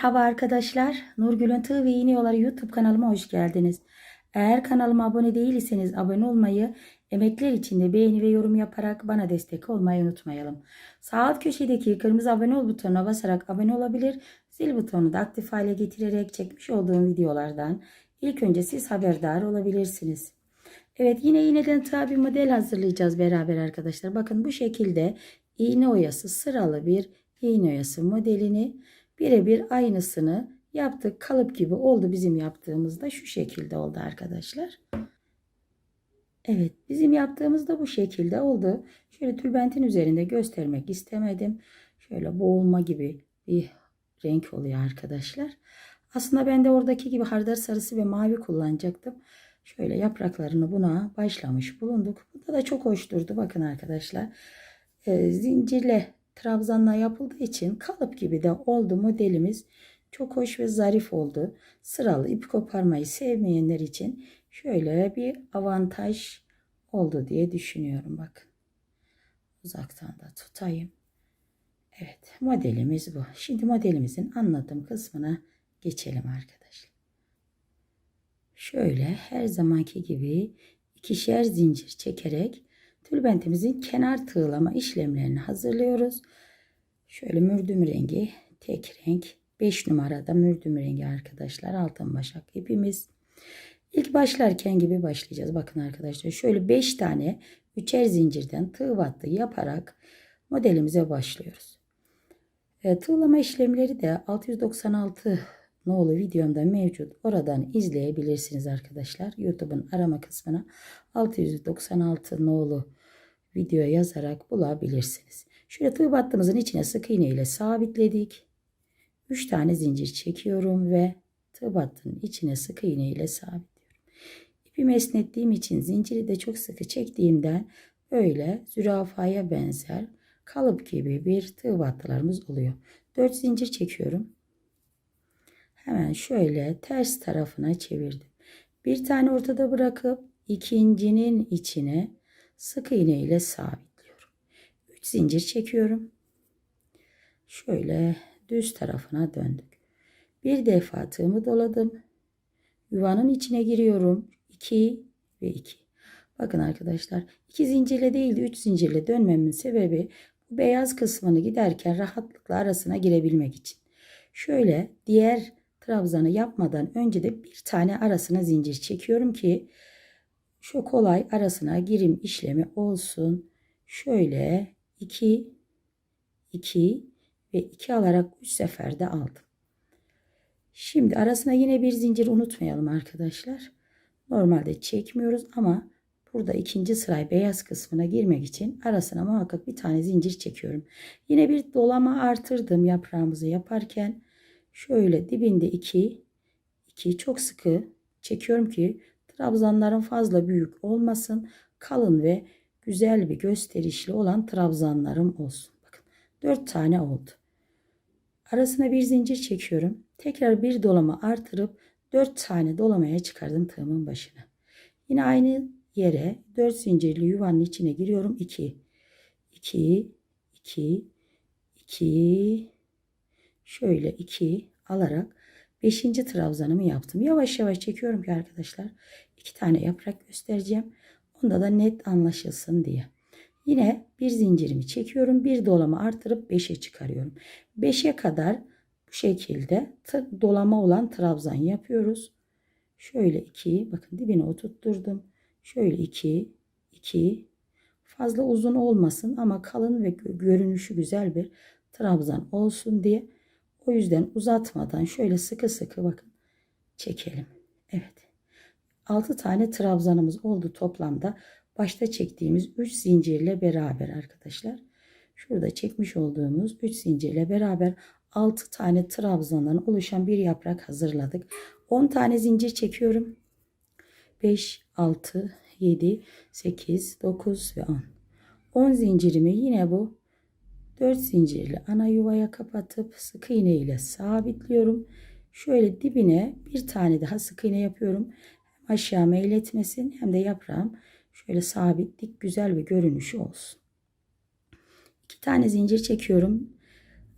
Merhaba arkadaşlar. Nurgül'ün Tığ ve İğne Yolları YouTube kanalıma hoş geldiniz. Eğer kanalıma abone değilseniz abone olmayı, emekler içinde beğeni ve yorum yaparak bana destek olmayı unutmayalım. Sağ alt köşedeki kırmızı abone ol butonuna basarak abone olabilir, zil butonunu da aktif hale getirerek çekmiş olduğum videolardan ilk önce siz haberdar olabilirsiniz. Evet yine iğneden tığa bir model hazırlayacağız beraber arkadaşlar. Bakın bu şekilde iğne oyası sıralı bir iğne oyası modelini birebir aynısını yaptık. Kalıp gibi oldu bizim yaptığımızda şu şekilde oldu arkadaşlar. Evet bizim yaptığımızda bu şekilde oldu. Şöyle tülbentin üzerinde göstermek istemedim. Şöyle boğulma gibi bir renk oluyor arkadaşlar. Aslında ben de oradaki gibi hardar sarısı ve mavi kullanacaktım. Şöyle yapraklarını buna başlamış bulunduk. Bu da çok hoş durdu. Bakın arkadaşlar. E, zincirle trabzanla yapıldığı için kalıp gibi de oldu modelimiz. Çok hoş ve zarif oldu. Sıralı ip koparmayı sevmeyenler için şöyle bir avantaj oldu diye düşünüyorum. Bak. Uzaktan da tutayım. Evet modelimiz bu. Şimdi modelimizin anlatım kısmına geçelim arkadaşlar. Şöyle her zamanki gibi ikişer zincir çekerek tülbentimizin kenar tığlama işlemlerini hazırlıyoruz. Şöyle mürdüm rengi tek renk 5 numarada mürdüm rengi arkadaşlar altın başak ipimiz. İlk başlarken gibi başlayacağız. Bakın arkadaşlar şöyle 5 tane üçer zincirden tığ battı yaparak modelimize başlıyoruz. E, tığlama işlemleri de 696 nolu videomda mevcut. Oradan izleyebilirsiniz arkadaşlar. YouTube'un arama kısmına 696 nolu video yazarak bulabilirsiniz. Şöyle tığ battığımızın içine sık iğne ile sabitledik. 3 tane zincir çekiyorum ve tığ battının içine sık iğne ile sabitliyorum. İpimi esnettiğim için zinciri de çok sıkı çektiğimden böyle zürafaya benzer kalıp gibi bir tığ battılarımız oluyor. 4 zincir çekiyorum. Hemen şöyle ters tarafına çevirdim. Bir tane ortada bırakıp ikincinin içine sık iğne ile sabitliyorum. 3 zincir çekiyorum. Şöyle düz tarafına döndük. Bir defa tığımı doladım. Yuvanın içine giriyorum. 2 ve 2. Bakın arkadaşlar 2 zincirle değil de 3 zincirle dönmemin sebebi bu beyaz kısmını giderken rahatlıkla arasına girebilmek için. Şöyle diğer trabzanı yapmadan önce de bir tane arasına zincir çekiyorum ki şu kolay arasına girim işlemi olsun. Şöyle 2 2 ve 2 alarak 3 seferde aldım. Şimdi arasına yine bir zincir unutmayalım arkadaşlar. Normalde çekmiyoruz ama burada ikinci sırayı beyaz kısmına girmek için arasına muhakkak bir tane zincir çekiyorum. Yine bir dolama artırdım yaprağımızı yaparken. Şöyle dibinde 2 2 çok sıkı çekiyorum ki trabzanların fazla büyük olmasın. Kalın ve güzel bir gösterişli olan trabzanlarım olsun. Bakın 4 tane oldu. Arasına bir zincir çekiyorum. Tekrar bir dolama artırıp 4 tane dolamaya çıkardım tığımın başına. Yine aynı yere 4 zincirli yuvanın içine giriyorum. 2 2 2 2 şöyle 2 alarak 5. trabzanımı yaptım. Yavaş yavaş çekiyorum ki arkadaşlar. 2 tane yaprak göstereceğim. Onda da net anlaşılsın diye. Yine bir zincirimi çekiyorum. Bir dolama artırıp 5'e çıkarıyorum. 5'e kadar bu şekilde dolama olan trabzan yapıyoruz. Şöyle 2 bakın dibine oturtturdum. Şöyle 2 2 fazla uzun olmasın ama kalın ve görünüşü güzel bir trabzan olsun diye o yüzden uzatmadan şöyle sıkı sıkı bakın çekelim. Evet. 6 tane trabzanımız oldu toplamda. Başta çektiğimiz 3 zincirle beraber arkadaşlar. Şurada çekmiş olduğumuz 3 zincirle beraber 6 tane trabzandan oluşan bir yaprak hazırladık. 10 tane zincir çekiyorum. 5, 6, 7, 8, 9 ve 10. 10 zincirimi yine bu 4 zincirli ana yuvaya kapatıp sık iğne ile sabitliyorum. Şöyle dibine bir tane daha sık iğne yapıyorum. Hem aşağı meyletmesin hem de yaprağım şöyle sabit dik güzel bir görünüşü olsun. İki tane zincir çekiyorum.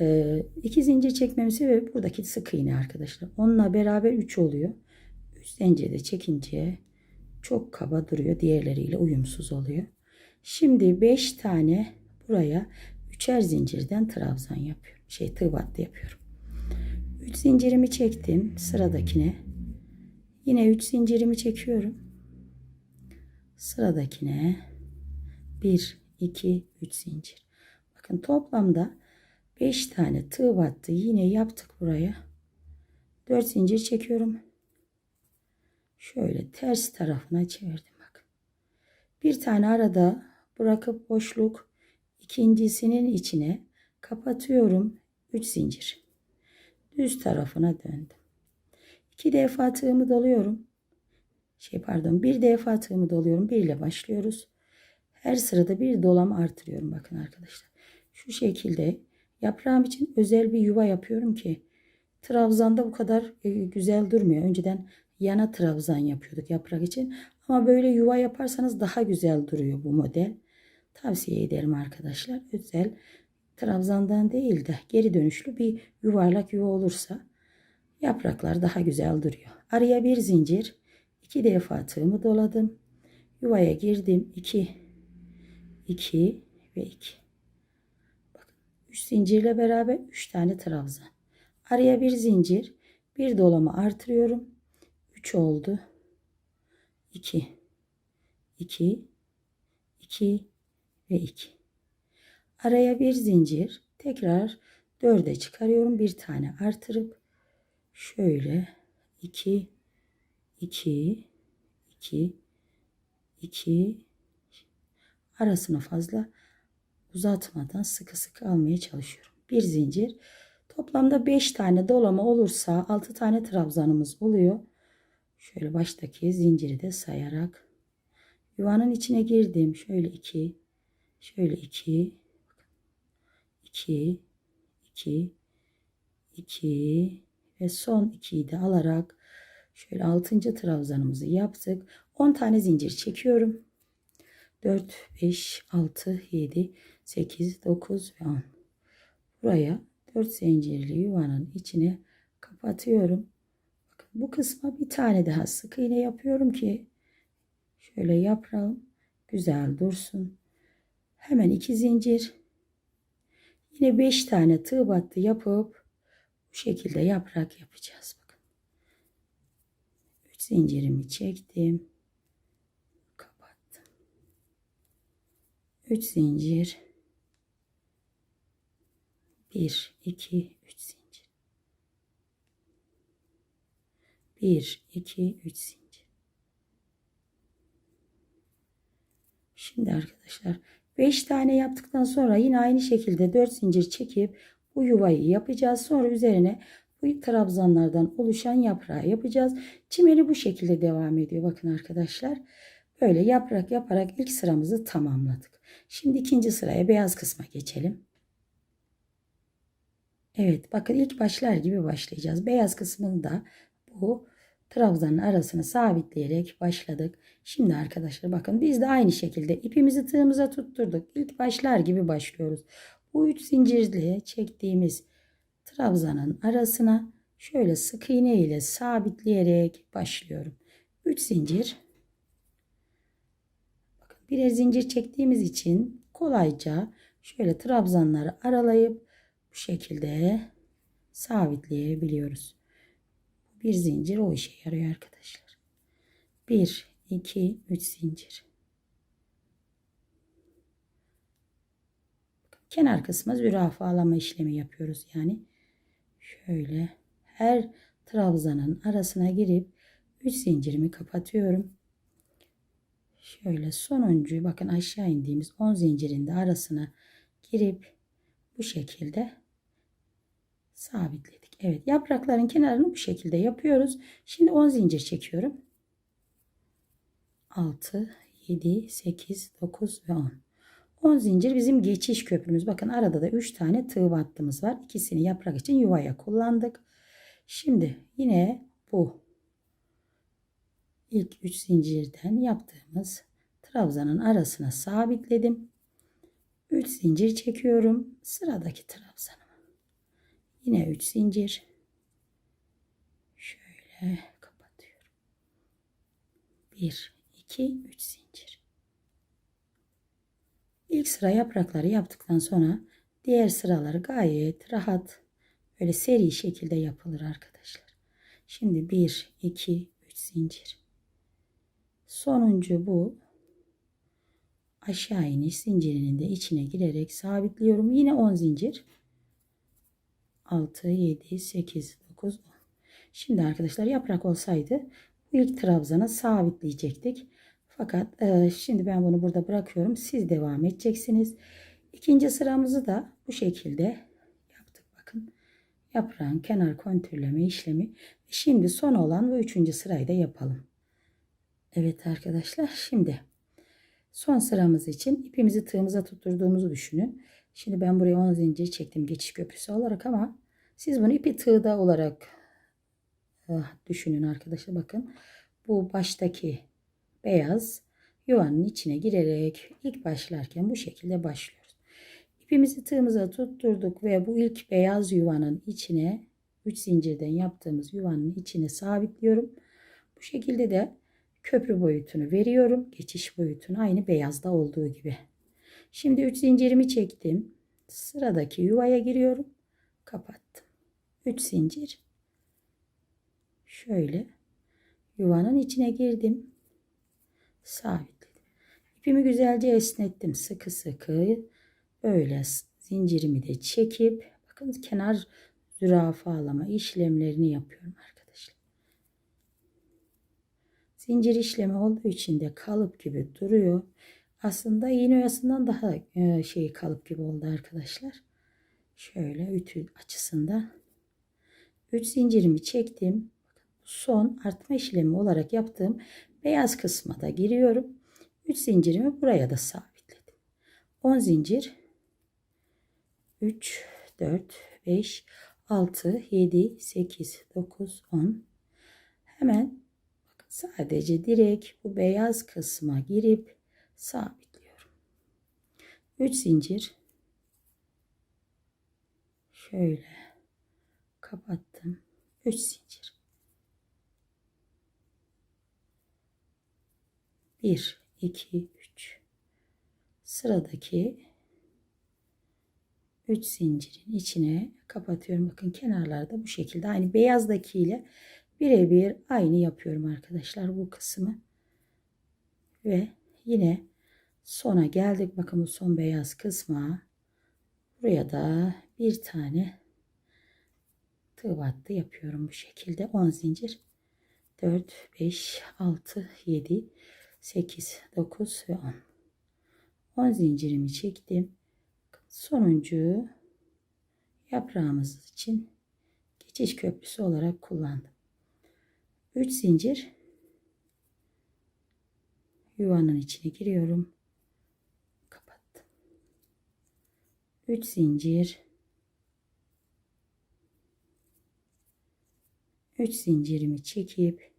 Ee, zincir çekmemin sebebi buradaki sık iğne arkadaşlar. Onunla beraber 3 oluyor. 3 zincir de çekince çok kaba duruyor. Diğerleriyle uyumsuz oluyor. Şimdi 5 tane buraya üçer zincirden trabzan yapıyorum. Şey tığ yapıyorum. 3 zincirimi çektim sıradakine. Yine 3 zincirimi çekiyorum. Sıradakine 1 2 3 zincir. Bakın toplamda 5 tane tığ battı yine yaptık buraya. 4 zincir çekiyorum. Şöyle ters tarafına çevirdim bak. Bir tane arada bırakıp boşluk ikincisinin içine kapatıyorum. 3 zincir. Düz tarafına döndüm. 2 defa tığımı doluyorum. Şey pardon bir defa tığımı doluyorum. Bir ile başlıyoruz. Her sırada bir dolam artırıyorum bakın arkadaşlar. Şu şekilde yaprağım için özel bir yuva yapıyorum ki trabzanda bu kadar e, güzel durmuyor. Önceden yana trabzan yapıyorduk yaprak için. Ama böyle yuva yaparsanız daha güzel duruyor bu model. Tavsiye ederim arkadaşlar. Özel trabzandan değil de geri dönüşlü bir yuvarlak yuva olursa yapraklar daha güzel duruyor. Araya bir zincir, iki defa tığımı doladım. Yuvaya girdim. 2 2 ve 2. Bakın 3 zincirle beraber 3 tane trabzan. Araya bir zincir, bir dolama artırıyorum. 3 oldu. 2 2 2 ve 2. Araya bir zincir, tekrar 4'e çıkarıyorum. Bir tane artırıp şöyle 2 2 2 2 arasını fazla uzatmadan sıkı sıkı almaya çalışıyorum. Bir zincir. Toplamda 5 tane dolama olursa 6 tane trabzanımız oluyor. Şöyle baştaki zinciri de sayarak yuvanın içine girdim. Şöyle 2 şöyle 2 2 2 2 ve son 2'yi de alarak şöyle 6. trabzanımızı yaptık. 10 tane zincir çekiyorum. 4, 5, 6, 7, 8, 9 ve 10. Buraya 4 zincirli yuvanın içine kapatıyorum. Bakın bu kısma bir tane daha sık iğne yapıyorum ki şöyle yaprağım güzel dursun. Hemen 2 zincir. Yine 5 tane tığ battı yapıp bu şekilde yaprak yapacağız. Bakın. 3 zincirimi çektim. 3 zincir 1 2 3 zincir 1 2 3 zincir Şimdi arkadaşlar 5 tane yaptıktan sonra yine aynı şekilde 4 zincir çekip bu yuvayı yapacağız. Sonra üzerine bu trabzanlardan oluşan yaprağı yapacağız. Çimeni bu şekilde devam ediyor. Bakın arkadaşlar. Böyle yaprak yaparak ilk sıramızı tamamladık. Şimdi ikinci sıraya beyaz kısma geçelim. Evet bakın ilk başlar gibi başlayacağız. Beyaz kısmında bu trabzanın arasını sabitleyerek başladık. Şimdi arkadaşlar bakın biz de aynı şekilde ipimizi tığımıza tutturduk. İlk başlar gibi başlıyoruz. Bu üç zincirli çektiğimiz trabzanın arasına şöyle sık iğne ile sabitleyerek başlıyorum. 3 zincir birer zincir çektiğimiz için kolayca şöyle trabzanları aralayıp bu şekilde sabitleyebiliyoruz. Bir zincir o işe yarıyor arkadaşlar. 1 2 3 zincir. Kenar kısmı zürafalama işlemi yapıyoruz yani. Şöyle her trabzanın arasına girip 3 zincirimi kapatıyorum. Şöyle sonuncuyu bakın aşağı indiğimiz 10 zincirinde arasına girip bu şekilde sabitledik. Evet yaprakların kenarını bu şekilde yapıyoruz. Şimdi 10 zincir çekiyorum. 6, 7, 8, 9 ve 10. 10 zincir bizim geçiş köprümüz. Bakın arada da 3 tane tığ battığımız var. İkisini yaprak için yuvaya kullandık. Şimdi yine bu ilk 3 zincirden yaptığımız trabzanın arasına sabitledim. 3 zincir çekiyorum sıradaki trabzanıma. Yine 3 zincir. Şöyle kapatıyorum. 1 2 3 zincir. İlk sıra yaprakları yaptıktan sonra diğer sıraları gayet rahat böyle seri şekilde yapılır arkadaşlar. Şimdi 1 2 3 zincir. Sonuncu bu aşağı iniş zincirinin de içine girerek sabitliyorum. Yine 10 zincir. 6, 7, 8, 9, 10. Şimdi arkadaşlar yaprak olsaydı ilk trabzana sabitleyecektik. Fakat e, şimdi ben bunu burada bırakıyorum. Siz devam edeceksiniz. İkinci sıramızı da bu şekilde yaptık. Bakın yaprağın kenar kontürleme işlemi. Şimdi son olan ve üçüncü sırayı da yapalım. Evet arkadaşlar şimdi son sıramız için ipimizi tığımıza tutturduğumuzu düşünün. Şimdi ben buraya 10 zincir çektim geçiş köprüsü olarak ama siz bunu ipi tığda olarak ah, düşünün arkadaşlar. Bakın bu baştaki beyaz yuvanın içine girerek ilk başlarken bu şekilde başlıyoruz. İpimizi tığımıza tutturduk ve bu ilk beyaz yuvanın içine 3 zincirden yaptığımız yuvanın içine sabitliyorum. Bu şekilde de köprü boyutunu veriyorum. Geçiş boyutunu aynı beyazda olduğu gibi. Şimdi 3 zincirimi çektim. Sıradaki yuvaya giriyorum. Kapattım. 3 zincir. Şöyle yuvanın içine girdim. Sabitledim. İpimi güzelce esnettim. Sıkı sıkı böyle zincirimi de çekip bakın kenar zürafalama işlemlerini yapıyorum arkadaşlar. Zincir işlemi olduğu için de kalıp gibi duruyor. Aslında iğne oyasından daha e, şey kalıp gibi oldu arkadaşlar. Şöyle ütü açısında 3 zincirimi çektim. Son artma işlemi olarak yaptığım beyaz kısma da giriyorum. 3 zincirimi buraya da sabitledim. 10 zincir 3 4 5 6 7 8 9 10 hemen sadece direkt bu beyaz kısma girip sabitliyorum. 3 zincir şöyle kapattım. 3 zincir. 1 2 3 sıradaki 3 zincirin içine kapatıyorum. Bakın kenarlarda bu şekilde aynı beyazdaki ile birebir aynı yapıyorum arkadaşlar bu kısmı. Ve yine sona geldik. Bakın bu son beyaz kısma. Buraya da bir tane tığ battı yapıyorum bu şekilde. 10 zincir. 4, 5, 6, 7, 8, 9 ve 10. 10 zincirimi çektim. Sonuncu yaprağımız için geçiş köprüsü olarak kullandım. 3 zincir yuvanın içine giriyorum. Kapattım. 3 zincir 3 zincirimi çekip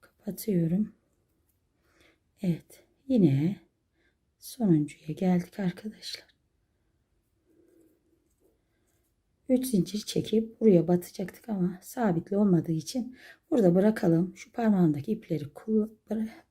kapatıyorum. Evet, yine sonuncuya geldik arkadaşlar. 3 zincir çekip buraya batacaktık ama sabitli olmadığı için burada bırakalım. Şu parmağımdaki ipleri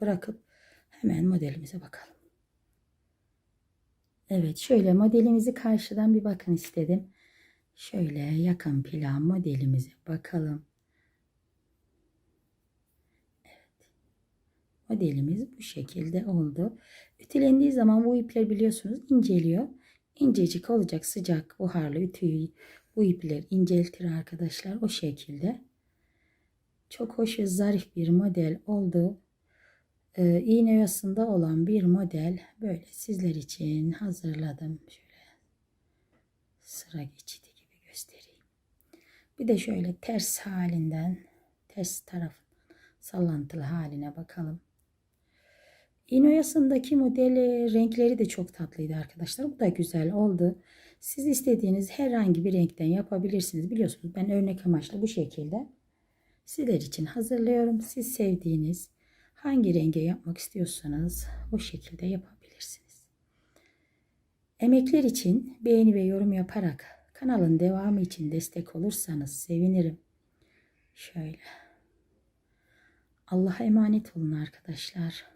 bırakıp hemen modelimize bakalım. Evet şöyle modelimizi karşıdan bir bakın istedim. Şöyle yakın plan modelimize bakalım. Evet. Modelimiz bu şekilde oldu. Ütülendiği zaman bu ipler biliyorsunuz inceliyor. İncecik olacak sıcak buharlı ütüyü bu ipler inceltir arkadaşlar o şekilde. Çok hoş ve zarif bir model oldu. Ee, iğne yasında olan bir model böyle sizler için hazırladım. Şöyle sıra geçidi gibi göstereyim. Bir de şöyle ters halinden ters tarafından sallantılı haline bakalım. İğne modeli renkleri de çok tatlıydı arkadaşlar. Bu da güzel oldu. Siz istediğiniz herhangi bir renkten yapabilirsiniz. Biliyorsunuz ben örnek amaçlı bu şekilde sizler için hazırlıyorum. Siz sevdiğiniz hangi renge yapmak istiyorsanız o şekilde yapabilirsiniz. Emekler için beğeni ve yorum yaparak Kanalın devamı için destek olursanız sevinirim. Şöyle. Allah'a emanet olun arkadaşlar.